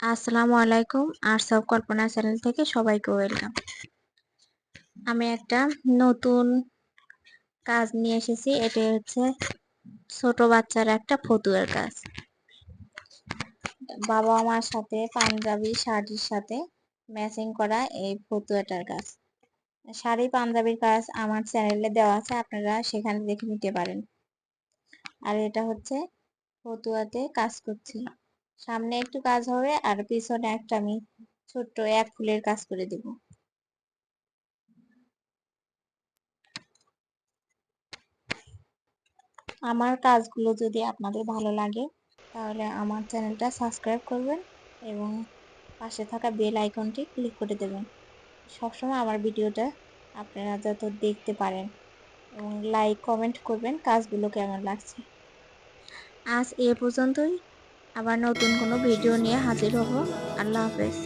আসসালামু আলাইকুম আর সব কল্পনা চ্যানেল থেকে সবাইকে ওয়েলকাম। আমি একটা নতুন কাজ নিয়ে এসেছি এটি হচ্ছে ছোট বাচ্চার একটা ফতুয়ার কাজ। বাবা মার সাথে পাঞ্জাবি শাড়ির সাথে ম্যাচিং করা এই ফতুয়াটার কাজ। শাড়ি, পাঞ্জাবির কাজ আমার চ্যানেলে দেওয়া আছে, আপনারা সেখানে দেখে নিতে পারেন। আর এটা হচ্ছে ফতুয়াতে কাজ করছি। সামনে একটু কাজ হবে আর পিছনে একটা আমি ছোট্ট এক ফুলের কাজ করে দেব। আমার কাজগুলো যদি আপনাদের ভালো লাগে, তাহলে আমার চ্যানেলটা সাবস্ক্রাইব করবেন এবং পাশে থাকা বেল আইকনটি ক্লিক করে দেবেন। সবসময় আমার ভিডিওটা আপনারা যত দেখতে পারেন এবং লাইক, কমেন্ট করবেন কাজগুলো কেমন লাগছে। আজ এ পর্যন্তই। আবার নতুন কোনো ভিডিও নিয়ে হাজির হব। আল্লাহ হাফেজ।